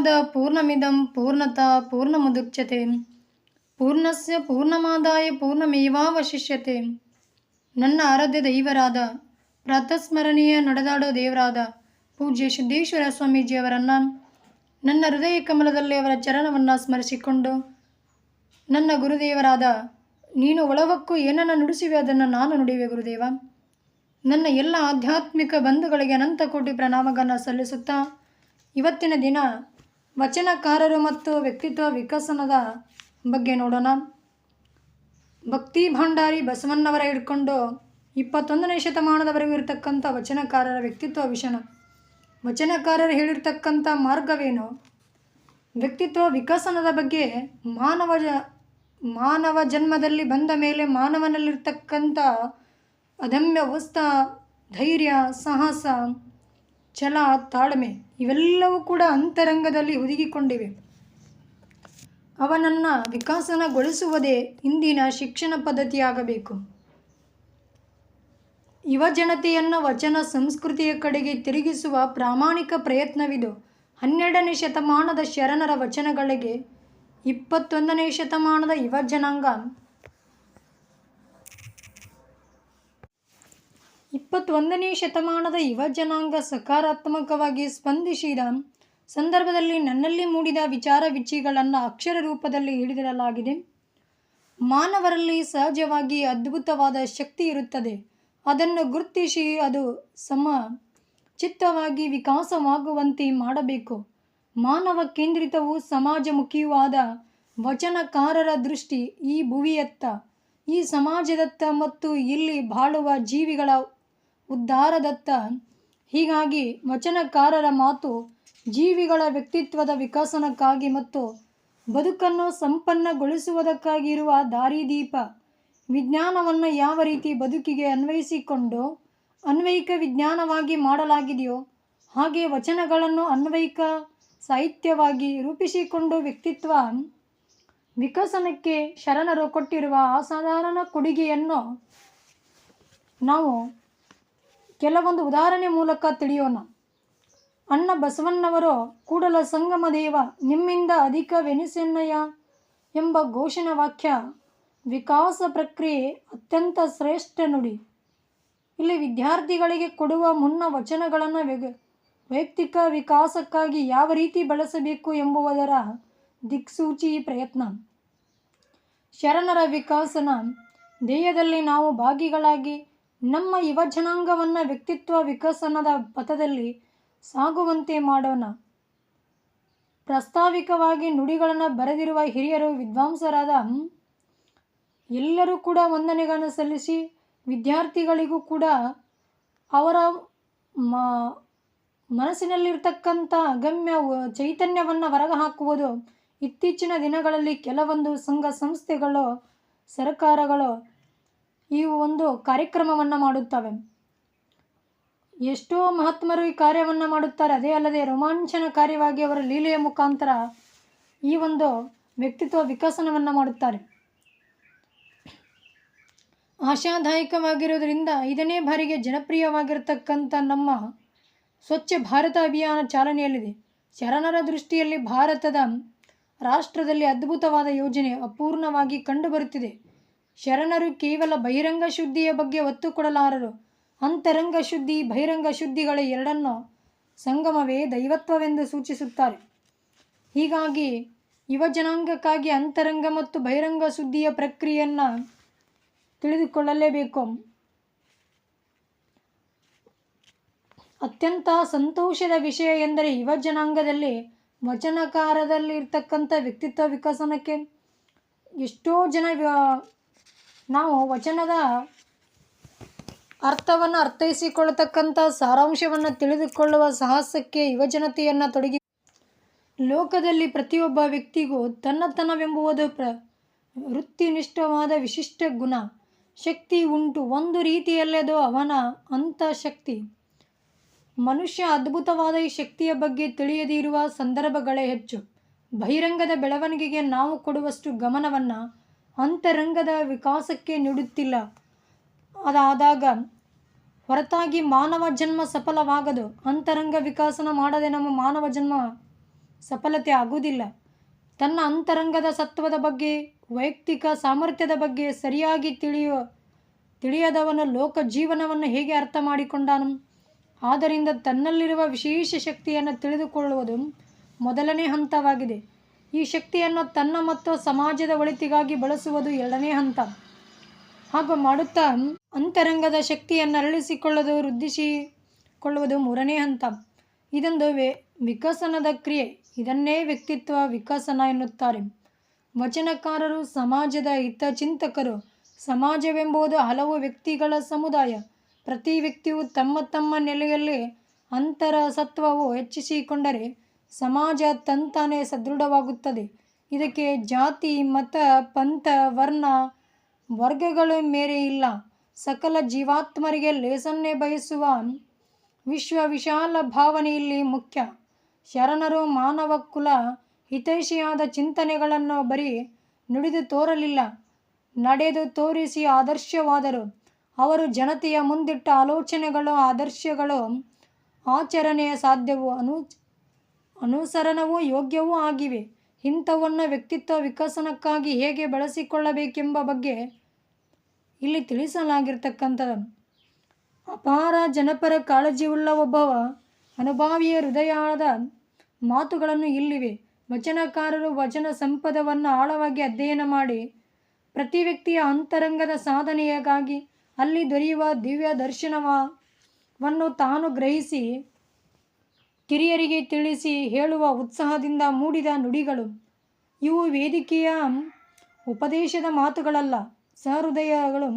ಪೂರ್ಣಮದ ಪೂರ್ಣಮಿದಂ ಪೂರ್ಣತ ಪೂರ್ಣಮುದುಚ್ಯತೆ. ಪೂರ್ಣಸ್ಯ ಪೂರ್ಣಮಾದಾಯ ಪೂರ್ಣಮೇವಾವಶಿಷ್ಯತೆ. ನನ್ನ ಆರಾಧ್ಯ ದೈವರಾದ, ಪ್ರಾತಸ್ಮರಣೀಯ ನಡೆದಾಡೋ ದೇವರಾದ ಪೂಜ್ಯ ಸಿದ್ದೇಶ್ವರ ಸ್ವಾಮೀಜಿಯವರನ್ನು ನನ್ನ ಹೃದಯ ಕಮಲದಲ್ಲಿ ಅವರ ಚರಣವನ್ನು ಸ್ಮರಿಸಿಕೊಂಡು, ನನ್ನ ಗುರುದೇವರಾದ, ನೀನು ಒಳವಕ್ಕೂ ಏನನ್ನು ನುಡಿಸಿವೆ ಅದನ್ನು ನಾನು ನುಡಿವೆ ಗುರುದೇವ. ನನ್ನ ಎಲ್ಲ ಆಧ್ಯಾತ್ಮಿಕ ಬಂಧುಗಳಿಗೆ ಅನಂತ ಕೋಟಿ ಪ್ರಣಾಮಗಳನ್ನು ಸಲ್ಲಿಸುತ್ತಾ, ಇವತ್ತಿನ ದಿನ ವಚನಕಾರರು ಮತ್ತು ವ್ಯಕ್ತಿತ್ವ ವಿಕಸನದ ಬಗ್ಗೆ ನೋಡೋಣ. ಭಕ್ತಿ ಭಂಡಾರಿ ಬಸವಣ್ಣವರ ಹಿಡ್ಕೊಂಡು ಇಪ್ಪತ್ತೊಂದನೇ ಶತಮಾನದವರೆಗೂ ಇರತಕ್ಕಂಥ ವಚನಕಾರರ ವ್ಯಕ್ತಿತ್ವ ವಿಷಣ. ವಚನಕಾರರು ಹೇಳಿರ್ತಕ್ಕಂಥ ಮಾರ್ಗವೇನು? ವ್ಯಕ್ತಿತ್ವ ವಿಕಸನದ ಬಗ್ಗೆ ಮಾನವ ಮಾನವ ಜನ್ಮದಲ್ಲಿ ಬಂದ ಮೇಲೆ ಮಾನವನಲ್ಲಿರ್ತಕ್ಕಂಥ ಅದಮ್ಯ ಉತ್ಸಾಹ ಧೈರ್ಯ, ಸಾಹಸ ಛಲ, ತಾಳ್ಮೆ ಇವೆಲ್ಲವೂ ಕೂಡ ಅಂತರಂಗದಲ್ಲಿ ಹುದುಗಿಕೊಂಡಿವೆ. ಅವನನ್ನು ವಿಕಾಸನಗೊಳಿಸುವುದೇ ಇಂದಿನ ಶಿಕ್ಷಣ ಪದ್ಧತಿಯಾಗಬೇಕು. ಯುವ ಜನತೆಯನ್ನು ವಚನ ಸಂಸ್ಕೃತಿಯ ಕಡೆಗೆ ತಿರುಗಿಸುವ ಪ್ರಾಮಾಣಿಕ ಪ್ರಯತ್ನವಿದು. ಹನ್ನೆರಡನೇ ಶತಮಾನದ ಶರಣರ ವಚನಗಳಿಗೆ ಇಪ್ಪತ್ತೊಂದನೇ ಶತಮಾನದ ಯುವ ಜನಾಂಗ ಇಪ್ಪತ್ತೊಂದನೇ ಶತಮಾನದ ಯುವ ಜನಾಂಗ ಸಕಾರಾತ್ಮಕವಾಗಿ ಸ್ಪಂದಿಸಿದ ಸಂದರ್ಭದಲ್ಲಿ ನನ್ನಲ್ಲಿ ಮೂಡಿದ ವಿಚಾರ ವಿಚಿಗಳನ್ನು ಅಕ್ಷರ ರೂಪದಲ್ಲಿ ಹಿಡಿದಿಡಲಾಗಿದೆ ಮಾನವರಲ್ಲಿ ಸಹಜವಾಗಿ ಅದ್ಭುತವಾದ ಶಕ್ತಿ ಇರುತ್ತದೆ. ಅದನ್ನು ಗುರುತಿಸಿ ಅದು ಸಮ ಚಿತ್ತವಾಗಿ ವಿಕಾಸವಾಗುವಂತೆ ಮಾಡಬೇಕು. ಮಾನವ ಕೇಂದ್ರಿತವೂ ಸಮಾಜಮುಖಿಯೂ ಆದ ವಚನಕಾರರ ದೃಷ್ಟಿ ಈ ಭುವಿಯತ್ತ. ಈ ಸಮಾಜದತ್ತ ಮತ್ತು ಇಲ್ಲಿ ಬಾಳುವ ಜೀವಿಗಳ ಉದ್ಧಾರದತ್ತ. ಹೀಗಾಗಿ ವಚನಕಾರರ ಮಾತು ಜೀವಿಗಳ ವ್ಯಕ್ತಿತ್ವದ ವಿಕಸನಕ್ಕಾಗಿ ಮತ್ತು ಬದುಕನ್ನು ಸಂಪನ್ನಗೊಳಿಸುವುದಕ್ಕಾಗಿ ಇರುವ ದಾರಿದೀಪ. ವಿಜ್ಞಾನವನ್ನು ಯಾವ ರೀತಿ ಬದುಕಿಗೆ ಅನ್ವಯಿಸಿಕೊಂಡು, ಅನ್ವಯಿಕ ವಿಜ್ಞಾನವಾಗಿ ಮಾಡಲಾಗಿದೆಯೋ, ಹಾಗೆ ವಚನಗಳನ್ನು ಅನ್ವಯಿಕ ಸಾಹಿತ್ಯವಾಗಿ ರೂಪಿಸಿಕೊಂಡು ವ್ಯಕ್ತಿತ್ವ ವಿಕಸನಕ್ಕೆ ಶರಣರು ಕೊಟ್ಟಿರುವ ಅಸಾಧಾರಣ ಕೊಡುಗೆಯನ್ನು ನಾವು ಕೆಲವೊಂದು ಉದಾಹರಣೆ ಮೂಲಕ ತಿಳಿಯೋಣ. ಅಣ್ಣ ಬಸವಣ್ಣವರು, ಕೂಡಲ ಸಂಗಮ ದೇವ, ನಿಮ್ಮಿಂದ ಅಧಿಕವೆನಿಸೆನ್ನಯ್ಯ ಎಂಬ ಘೋಷಣ ವಾಕ್ಯ, ವಿಕಾಸ ಪ್ರಕ್ರಿಯೆ ಅತ್ಯಂತ ಶ್ರೇಷ್ಠ ನುಡಿ. ಇಲ್ಲಿ ವಿದ್ಯಾರ್ಥಿಗಳಿಗೆ ಕೊಡುವ ಮುನ್ನ ವಚನಗಳನ್ನು ವೈಯಕ್ತಿಕ ವಿಕಾಸಕ್ಕಾಗಿ ಯಾವ ರೀತಿ ಬಳಸಬೇಕು ಎಂಬುವುದರ ದಿಕ್ಸೂಚಿ ಪ್ರಯತ್ನ. ಶರಣರ ವಿಕಾಸನ, ದೇಹದಲ್ಲಿ ನಾವು ಭಾಗಿಗಳಾಗಿ ನಮ್ಮ ಯುವ ಜನಾಂಗವನ್ನು ವ್ಯಕ್ತಿತ್ವ ವಿಕಸನದ ಪಥದಲ್ಲಿ ಸಾಗುವಂತೆ ಮಾಡೋಣ. ಪ್ರಾಸ್ತಾವಿಕವಾಗಿ ನುಡಿಗಳನ್ನು ಬರೆದಿರುವ ಹಿರಿಯರು ವಿದ್ವಾಂಸರಾದ ಎಲ್ಲರೂ ಕೂಡ ವಂದನೆಗಳನ್ನು ಸಲ್ಲಿಸಿ ವಿದ್ಯಾರ್ಥಿಗಳಿಗೂ ಕೂಡ ಅವರ ಮ, ಮನಸ್ಸಿನಲ್ಲಿರ್ತಕ್ಕಂಥ ಅಗಮ್ಯ ಚೈತನ್ಯವನ್ನು ಹೊರಗೆ ಹಾಕುವುದು ಇತ್ತೀಚಿನ ದಿನಗಳಲ್ಲಿ ಕೆಲವೊಂದು ಸಂಘ ಸಂಸ್ಥೆಗಳು, ಸರ್ಕಾರಗಳು ಈ ಒಂದು ಕಾರ್ಯಕ್ರಮವನ್ನು ಮಾಡುತ್ತವೆ. ಎಷ್ಟೋ ಮಹಾತ್ಮರು ಈ ಕಾರ್ಯವನ್ನು ಮಾಡುತ್ತಾರೆ. ಅದೇ ಅಲ್ಲದೆ ರೋಮಾಂಚನ ಕಾರ್ಯವಾಗಿ ಅವರ ಲೀಲೆಯ ಮುಖಾಂತರ ಈ ಒಂದು ವ್ಯಕ್ತಿತ್ವ ವಿಕಸನವನ್ನು ಮಾಡುತ್ತಾರೆ. ಆಶಾದಾಯಕವಾಗಿರುವುದರಿಂದ ಐದನೇ ಬಾರಿಗೆ ಜನಪ್ರಿಯವಾಗಿರತಕ್ಕಂಥ ನಮ್ಮ ಸ್ವಚ್ಛ ಭಾರತ ಅಭಿಯಾನ ಚಾಲನೆಯಲ್ಲಿದೆ. ಶರಣರ ದೃಷ್ಟಿಯಲ್ಲಿ ಭಾರತದ ರಾಷ್ಟ್ರದಲ್ಲಿ ಅದ್ಭುತವಾದ ಯೋಜನೆ ಅಪೂರ್ಣವಾಗಿ ಕಂಡುಬರುತ್ತಿದೆ. ಶರಣರು ಕೇವಲ ಬಹಿರಂಗ ಶುದ್ಧಿಯ ಬಗ್ಗೆ ಒತ್ತು ಕೊಡಲಾರರು. ಅಂತರಂಗ ಶುದ್ಧಿ, ಬಹಿರಂಗ ಶುದ್ಧಿಗಳ ಎರಡನ್ನು ಸಂಗಮವೇ ದೈವತ್ವವೆಂದು ಸೂಚಿಸುತ್ತಾರೆ. ಹೀಗಾಗಿ ಯುವ ಜನಾಂಗಕ್ಕಾಗಿ ಅಂತರಂಗ ಮತ್ತು ಬಹಿರಂಗ ಶುದ್ಧಿಯ ಪ್ರಕ್ರಿಯೆಯನ್ನು ತಿಳಿದುಕೊಳ್ಳಲೇಬೇಕು. ಅತ್ಯಂತ ಸಂತೋಷದ ವಿಷಯ ಎಂದರೆ ಯುವ ಜನಾಂಗದಲ್ಲಿ ವಚನಕಾರದಲ್ಲಿ ಇರ್ತಕ್ಕಂಥ ವ್ಯಕ್ತಿತ್ವ ವಿಕಸನಕ್ಕೆ ಎಷ್ಟೋ ಜನ ನಾವು ವಚನದ ಅರ್ಥವನ್ನು ಅರ್ಥೈಸಿಕೊಳ್ಳತಕ್ಕಂಥ ಸಾರಾಂಶವನ್ನು ತಿಳಿದುಕೊಳ್ಳುವ ಸಾಹಸಕ್ಕೆ ಯುವಜನತೆಯನ್ನು ತೊಡಗಿ ಲೋಕದಲ್ಲಿ ಪ್ರತಿಯೊಬ್ಬ ವ್ಯಕ್ತಿಗೂ ತನ್ನತನವೆಂಬುವುದು ಪ್ರ ವೃತ್ತಿನಿಷ್ಠವಾದ ವಿಶಿಷ್ಟ ಗುಣ. ಶಕ್ತಿ ಉಂಟು. ಒಂದು ರೀತಿಯಲ್ಲದು ಅವನ ಅಂತಃಶಕ್ತಿ. ಮನುಷ್ಯ ಅದ್ಭುತವಾದ ಈ ಶಕ್ತಿಯ ಬಗ್ಗೆ ತಿಳಿಯದಿರುವ ಸಂದರ್ಭಗಳೇ ಹೆಚ್ಚು. ಬಹಿರಂಗದ ಬೆಳವಣಿಗೆಗೆ ನಾವು ಕೊಡುವಷ್ಟು ಗಮನವನ್ನು ಅಂತರಂಗದ ವಿಕಾಸಕ್ಕೆ ನೀಡುತ್ತಿಲ್ಲ. ಅದಾದಾಗ ಹೊರತಾಗಿ ಮಾನವ ಜನ್ಮ ಸಫಲವಾಗದು. ಅಂತರಂಗ ವಿಕಾಸನ ಮಾಡದೆ ನಮ್ಮ ಮಾನವ ಜನ್ಮ ಸಫಲತೆ ಆಗುವುದಿಲ್ಲ. ತನ್ನ ಅಂತರಂಗದ ಸತ್ವದ ಬಗ್ಗೆ, ವೈಯಕ್ತಿಕ ಸಾಮರ್ಥ್ಯದ ಬಗ್ಗೆ ಸರಿಯಾಗಿ ತಿಳಿಯುವ ತಿಳಿಯದವನ ಲೋಕ ಜೀವನವನ್ನು ಹೇಗೆ ಅರ್ಥ ಮಾಡಿಕೊಂಡಾನು? ಆದ್ದರಿಂದ ತನ್ನಲ್ಲಿರುವ ವಿಶೇಷ ಶಕ್ತಿಯನ್ನು ತಿಳಿದುಕೊಳ್ಳುವುದು ಮೊದಲನೇ ಹಂತವಾಗಿದೆ. ಈ ಶಕ್ತಿಯನ್ನು ತನ್ನ ಮತ್ತು ಸಮಾಜದ ಒಳಿತಿಗಾಗಿ ಬಳಸುವುದು ಎರಡನೇ ಹಂತ. ಹಾಗೂ ಮಾಡುತ್ತಾ ಅಂತರಂಗದ ಶಕ್ತಿಯನ್ನು ಅರಳಿಸಿಕೊಳ್ಳೋದು ವೃದ್ಧಿಸಿಕೊಳ್ಳುವುದು ಮೂರನೇ ಹಂತ. ಇದೊಂದು ವೆ ವಿಕಸನದ ಕ್ರಿಯೆ. ಇದನ್ನೇ ವ್ಯಕ್ತಿತ್ವ ವಿಕಸನ ಎನ್ನುತ್ತಾರೆ. ವಚನಕಾರರು, ಸಮಾಜದ ಹಿತಚಿಂತಕರು, ಸಮಾಜವೆಂಬುದು ಹಲವು ವ್ಯಕ್ತಿಗಳ ಸಮುದಾಯ. ಪ್ರತಿ ವ್ಯಕ್ತಿಯು ತಮ್ಮ ತಮ್ಮ ನೆಲೆಯಲ್ಲಿ ಅಂತರ ಸತ್ವವು ಹೆಚ್ಚಿಸಿಕೊಂಡರೆ ಸಮಾಜ ತಂತಾನೆ ಸದೃಢವಾಗುತ್ತದೆ. ಇದಕ್ಕೆ ಜಾತಿ, ಮತ, ಪಂಥ, ವರ್ಣ ವರ್ಗಗಳು ಮೇರೆ ಇಲ್ಲ. ಸಕಲ ಜೀವಾತ್ಮರಿಗೆ ಲೇಸನ್ನೇ ಬಯಸುವ ವಿಶ್ವ ವಿಶಾಲ ಭಾವನೆ ಇಲ್ಲಿ ಮುಖ್ಯ. ಶರಣರು ಮಾನವ ಕುಲ ಹಿತೈಷಿಯಾದ ಚಿಂತನೆಗಳನ್ನು ಬರೀ ನುಡಿದು ತೋರಲಿಲ್ಲ. ನಡೆದು ತೋರಿಸಿ ಆದರ್ಶವಾದರು. ಅವರು ಜನತೆಯ ಮುಂದಿಟ್ಟ ಆಲೋಚನೆಗಳು, ಆದರ್ಶಗಳು ಆಚರಣೆಯ ಸಾಧ್ಯವು ಅನು ಅನುಸರಣವೂ ಯೋಗ್ಯವೂ ಆಗಿವೆ. ಇಂಥವನ್ನು ವ್ಯಕ್ತಿತ್ವ ವಿಕಸನಕ್ಕಾಗಿ ಹೇಗೆ ಬಳಸಿಕೊಳ್ಳಬೇಕೆಂಬ ಬಗ್ಗೆ ಇಲ್ಲಿ ತಿಳಿಸಲಾಗಿರ್ತಕ್ಕಂಥದ್ದು ಅಪಾರ ಜನಪರ ಕಾಳಜಿಯುಳ್ಳ ಒಬ್ಬವ ಅನುಭಾವಿಯ ಹೃದಯದ ಮಾತುಗಳನ್ನು ಇಲ್ಲಿವೆ. ವಚನಕಾರರು ವಚನ ಸಂಪದವನ್ನು ಆಳವಾಗಿ ಅಧ್ಯಯನ ಮಾಡಿ ಪ್ರತಿ ವ್ಯಕ್ತಿಯ ಅಂತರಂಗದ ಸಾಧನೆಯಾಗಾಗಿ ಅಲ್ಲಿ ದೊರೆಯುವ ದಿವ್ಯ ದರ್ಶನವನ್ನು ತಾನು ಗ್ರಹಿಸಿ ಕಿರಿಯರಿಗೆ ತಿಳಿಸಿ ಹೇಳುವ ಉತ್ಸಾಹದಿಂದ ಮೂಡಿದ ನುಡಿಗಳು. ಇವು ವೇದಿಕೆಯ ಉಪದೇಶದ ಮಾತುಗಳಲ್ಲ, ಸಹೃದಯಗಳು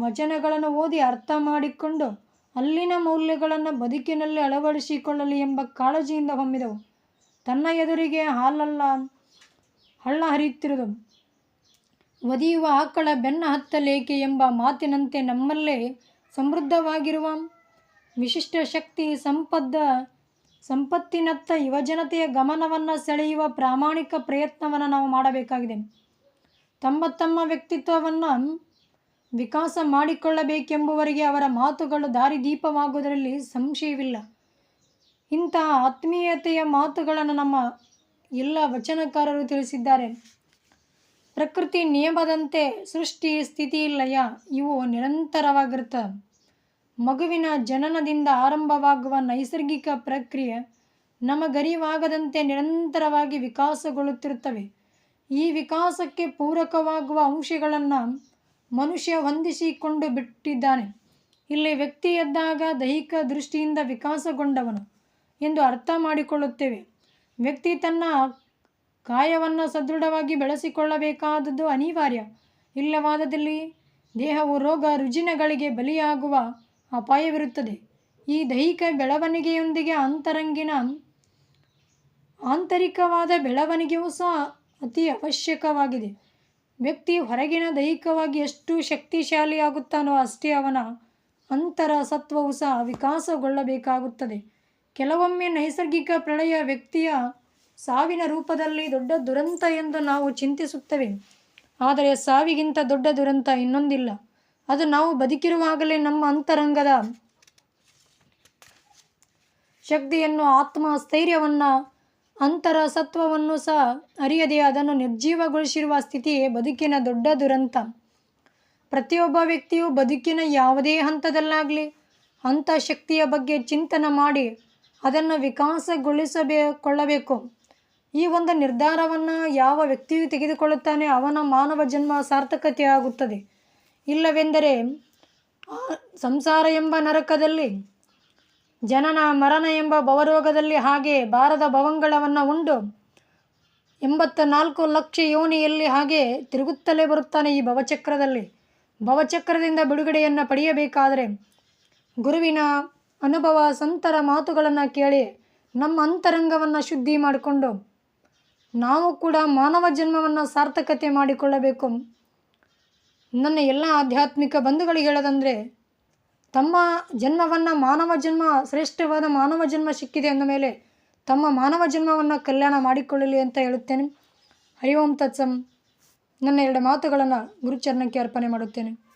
ವಚನಗಳನ್ನು ಓದಿ ಅರ್ಥ ಮಾಡಿಕೊಂಡು ಅಲ್ಲಿನ ಮೌಲ್ಯಗಳನ್ನು ಬದುಕಿನಲ್ಲಿ ಅಳವಡಿಸಿಕೊಳ್ಳಲಿ ಎಂಬ ಕಾಳಜಿಯಿಂದ ಹೊಮ್ಮಿದವು. ತನ್ನ ಎದುರಿಗೆ ಹಾಲಲ್ಲ, ಹಳ್ಳ ಹರಿಯುತ್ತಿರುವುದು. ಒದಿಯುವ ಆಕಳ ಬೆನ್ನ ಹತ್ತಲೇಕೆ ಎಂಬ ಮಾತಿನಂತೆ ನಮ್ಮಲ್ಲೇ ಸಮೃದ್ಧವಾಗಿರುವ ವಿಶಿಷ್ಟ ಶಕ್ತಿ ಸಂಪದ ಸಂಪತ್ತಿನತ್ತ ಯುವಜನತೆಯ ಗಮನವನ್ನು ಸೆಳೆಯುವ ಪ್ರಾಮಾಣಿಕ ಪ್ರಯತ್ನವನ್ನು ನಾವು ಮಾಡಬೇಕಾಗಿದೆ. ತಮ್ಮ ತಮ್ಮ ವ್ಯಕ್ತಿತ್ವವನ್ನು ವಿಕಾಸ ಮಾಡಿಕೊಳ್ಳಬೇಕೆಂಬುವರಿಗೆ ಅವರ ಮಾತುಗಳು ದಾರಿದೀಪವಾಗುವುದರಲ್ಲಿ ಸಂಶಯವಿಲ್ಲ. ಇಂತಹ ಆತ್ಮೀಯತೆಯ ಮಾತುಗಳನ್ನು ನಮ್ಮ ಎಲ್ಲ ವಚನಕಾರರು ತಿಳಿಸಿದ್ದಾರೆ. ಪ್ರಕೃತಿ ನಿಯಮದಂತೆ ಸೃಷ್ಟಿ ಸ್ಥಿತಿ ಲಯ ಇವು ನಿರಂತರವಾಗಿರುತ್ತವೆ. ಮಗುವಿನ ಜನನದಿಂದ ಆರಂಭವಾಗುವ ನೈಸರ್ಗಿಕ ಪ್ರಕ್ರಿಯೆ ನಮಗರಿವಾಗದಂತೆ ನಿರಂತರವಾಗಿ ವಿಕಾಸಗೊಳ್ಳುತ್ತಿರುತ್ತವೆ. ಈ ವಿಕಾಸಕ್ಕೆ ಪೂರಕವಾಗುವ ಅಂಶಗಳನ್ನು ಮನುಷ್ಯ ಹೊಂದಿಸಿಕೊಂಡು ಬಿಟ್ಟಿದ್ದಾನೆ. ಇಲ್ಲಿ ವ್ಯಕ್ತಿ ಎದ್ದಾಗ ದೈಹಿಕ ದೃಷ್ಟಿಯಿಂದ ವಿಕಾಸಗೊಂಡವನು ಎಂದು ಅರ್ಥ ಮಾಡಿಕೊಳ್ಳುತ್ತೇವೆ. ವ್ಯಕ್ತಿ ತನ್ನ ಕಾಯವನ್ನು ಸದೃಢವಾಗಿ ಬೆಳೆಸಿಕೊಳ್ಳಬೇಕಾದದ್ದು ಅನಿವಾರ್ಯ. ಇಲ್ಲವಾದಲ್ಲಿ ದೇಹವು ರೋಗ, ರುಜಿನಗಳಿಗೆ ಬಲಿಯಾಗುವ ಅಪಾಯವಿರುತ್ತದೆ. ಈ ದೈಹಿಕ ಬೆಳವಣಿಗೆಯೊಂದಿಗೆ ಅಂತರಂಗಿನ ಆಂತರಿಕವಾದ ಬೆಳವಣಿಗೆಯೂ ಸಹ ಅತಿ ಅವಶ್ಯಕವಾಗಿದೆ. ವ್ಯಕ್ತಿ ಹೊರಗಿನ ದೈಹಿಕವಾಗಿ ಎಷ್ಟು ಶಕ್ತಿಶಾಲಿಯಾಗುತ್ತಾನೋ ಅಷ್ಟೇ ಅವನ ಅಂತರ ಸತ್ವವು ಸಹ ವಿಕಾಸಗೊಳ್ಳಬೇಕಾಗುತ್ತದೆ. ಕೆಲವೊಮ್ಮೆ ನೈಸರ್ಗಿಕ ಪ್ರಳಯ ವ್ಯಕ್ತಿಯ ಸಾವಿನ ರೂಪದಲ್ಲಿ ದೊಡ್ಡ ದುರಂತ ಎಂದು ನಾವು ಚಿಂತಿಸುತ್ತೇವೆ. ಆದರೆ ಸಾವಿಗಿಂತ ದೊಡ್ಡ ದುರಂತ ಇನ್ನೊಂದಿಲ್ಲ. ಅದು ನಾವು ಬದುಕಿರುವಾಗಲೇ ನಮ್ಮ ಅಂತರಂಗದ ಶಕ್ತಿಯನ್ನು, ಆತ್ಮ ಸ್ಥೈರ್ಯವನ್ನು, ಅಂತರ ಸತ್ವವನ್ನು ಸಹ ಅರಿಯದೆ ಅದನ್ನು ನಿರ್ಜೀವಗೊಳಿಸಿರುವ ಸ್ಥಿತಿಯೇ ಬದುಕಿನ ದೊಡ್ಡ ದುರಂತ. ಪ್ರತಿಯೊಬ್ಬ ವ್ಯಕ್ತಿಯು ಬದುಕಿನ ಯಾವುದೇ ಹಂತದಲ್ಲಾಗಲಿ ಅಂಥ ಶಕ್ತಿಯ ಬಗ್ಗೆ ಚಿಂತನೆ ಮಾಡಿ ಅದನ್ನು ವಿಕಾಸಗೊಳಿಸಬೇ ಕೊಳ್ಳಬೇಕು ಈ ಒಂದು ನಿರ್ಧಾರವನ್ನು ಯಾವ ವ್ಯಕ್ತಿಯು ತೆಗೆದುಕೊಳ್ಳುತ್ತಾನೆ ಅವನ ಮಾನವ ಜನ್ಮ ಸಾರ್ಥಕತೆ ಆಗುತ್ತದೆ. ಇಲ್ಲವೆಂದರೆ ಸಂಸಾರ ಎಂಬ ನರಕದಲ್ಲಿ, ಜನನ ಮರಣ ಎಂಬ ಭವರೋಗದಲ್ಲಿ ಹಾಗೆ ಬಾರದ ಭವಂಗಳವನ್ನು ಉಂಡು ಎಂಬತ್ತ ನಾಲ್ಕು ಲಕ್ಷ ಯೋನಿಯಲ್ಲಿ ಹಾಗೆ ತಿರುಗುತ್ತಲೇ ಬರುತ್ತಾನೆ ಈ ಭವಚಕ್ರದಲ್ಲಿ. ಭವಚಕ್ರದಿಂದ ಬಿಡುಗಡೆಯನ್ನು ಪಡೆಯಬೇಕಾದರೆ ಗುರುವಿನ ಅನುಭವ ಸಂತರ ಮಾತುಗಳನ್ನು ಕೇಳಿ ನಮ್ಮ ಅಂತರಂಗವನ್ನು ಶುದ್ಧಿ ಮಾಡಿಕೊಂಡು ನಾವು ಕೂಡ ಮಾನವ ಜನ್ಮವನ್ನು ಸಾರ್ಥಕತೆ ಮಾಡಿಕೊಳ್ಳಬೇಕು. ನನ್ನ ಎಲ್ಲ ಆಧ್ಯಾತ್ಮಿಕ ಬಂಧುಗಳಿಗೆ ಹೇಳೋದಂದರೆ, ತಮ್ಮ ಜನ್ಮವನ್ನು ಮಾನವ ಜನ್ಮ, ಶ್ರೇಷ್ಠವಾದ ಮಾನವ ಜನ್ಮ ಸಿಕ್ಕಿದೆ ಅಂದ ಮೇಲೆ ತಮ್ಮ ಮಾನವ ಜನ್ಮವನ್ನು ಕಲ್ಯಾಣ ಮಾಡಿಕೊಳ್ಳಲಿ ಅಂತ ಹೇಳುತ್ತೇನೆ. ಹರಿ ಓಂ ತತ್ಸಂ. ನನ್ನ ಎರಡು ಮಾತುಗಳನ್ನು ಗುರುಚರಣಕ್ಕೆ ಅರ್ಪಣೆ ಮಾಡುತ್ತೇನೆ.